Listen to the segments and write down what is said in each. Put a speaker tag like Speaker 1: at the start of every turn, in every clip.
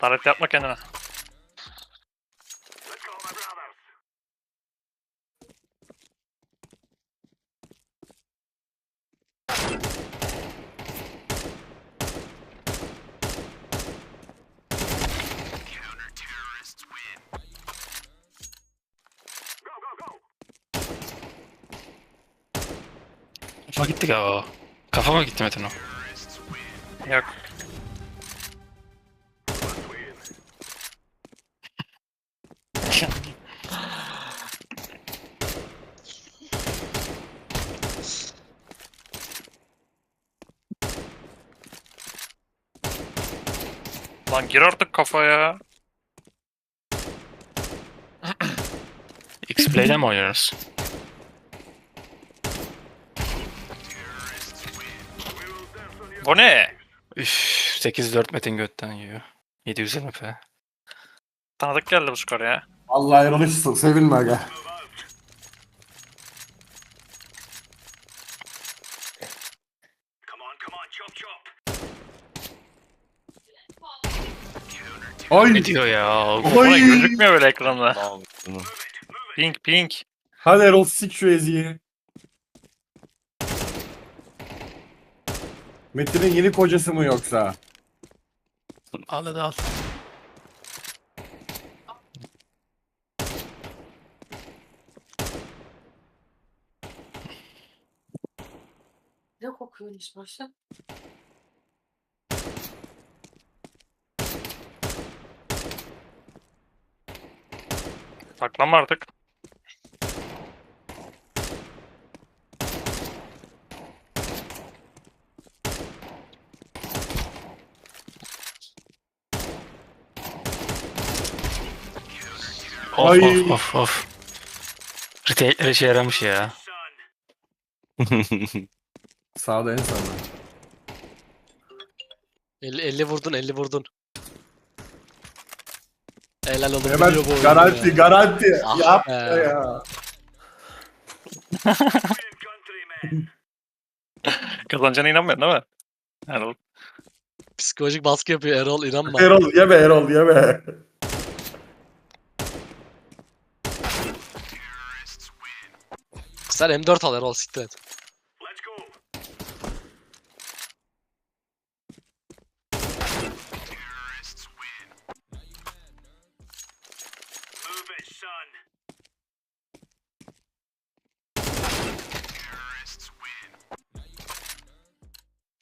Speaker 1: Taret yapma kendine.
Speaker 2: Kafa gitti galiba. Kafama gitti Metin o.
Speaker 1: Yok. Lan gir artık kafaya.
Speaker 2: X-Play'den mi oynuyoruz?
Speaker 1: Bu ne?
Speaker 2: Üff 8-4 Metin götten yiyor. 700 MP.
Speaker 1: Tanıdık geldi bu skor ya.
Speaker 3: Allah hiç sevilme aga. Ay
Speaker 2: Ne diyor ya?
Speaker 3: Oy.
Speaker 1: gözükmüyor böyle ekranda. Pink pink.
Speaker 3: hadi Erol sik şu eziyi. Metin'in yeni kocası mı yoksa?
Speaker 2: Al hadi al.
Speaker 4: Ne kokuyormuş başta?
Speaker 1: Saklanma artık.
Speaker 2: Of
Speaker 3: Ay.
Speaker 2: of of of. Retail işe yaramış ya.
Speaker 3: Sağda en sağda.
Speaker 5: 50, 50 vurdun 50 vurdun. Helal oğlum
Speaker 3: Hemen
Speaker 5: biliyor bu oyunu
Speaker 3: garanti
Speaker 5: ya.
Speaker 3: garanti.
Speaker 5: Ah
Speaker 3: Yapma
Speaker 5: be.
Speaker 3: ya.
Speaker 1: Kazanacağına inanmıyorsun değil mi? O-
Speaker 5: Psikolojik baskı yapıyor Erol inanma.
Speaker 3: Erol yeme Erol yeme.
Speaker 5: Sen M4 al Erol siktir et.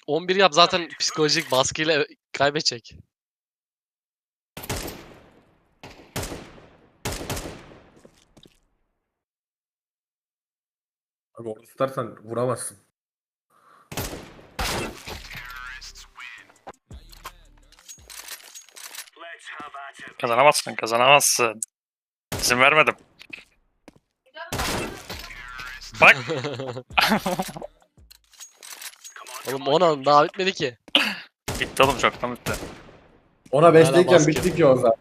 Speaker 5: ...11 yap zaten psikolojik baskıyla kaybedecek.
Speaker 3: Abi onu tutarsan vuramazsın.
Speaker 1: kazanamazsın kazanamazsın. İzin vermedim. Bak
Speaker 5: Oğlum 10 an daha bitmedi ki.
Speaker 1: bitti oğlum çoktan bitti.
Speaker 3: Ona
Speaker 5: Hala
Speaker 3: 5'teyken
Speaker 5: baskı.
Speaker 3: bitti ki o zaman.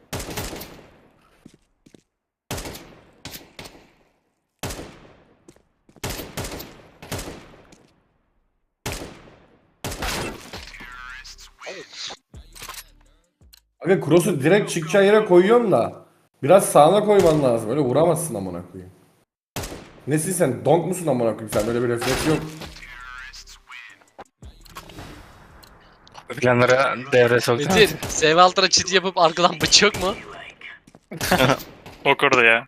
Speaker 3: Aga cross'u direkt çıkacağı yere koyuyorum da biraz sağına koyman lazım. Öyle vuramazsın amına koyayım. Nesin sen? Donk musun amına koyayım? Sen böyle bir refleks yok.
Speaker 2: Planlara devre soktu.
Speaker 5: Metin, save altına cheat yapıp arkadan bıç yok mu?
Speaker 1: Okurdu ya.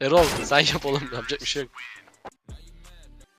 Speaker 5: Erol sen yap oğlum yapacak bir şey yok.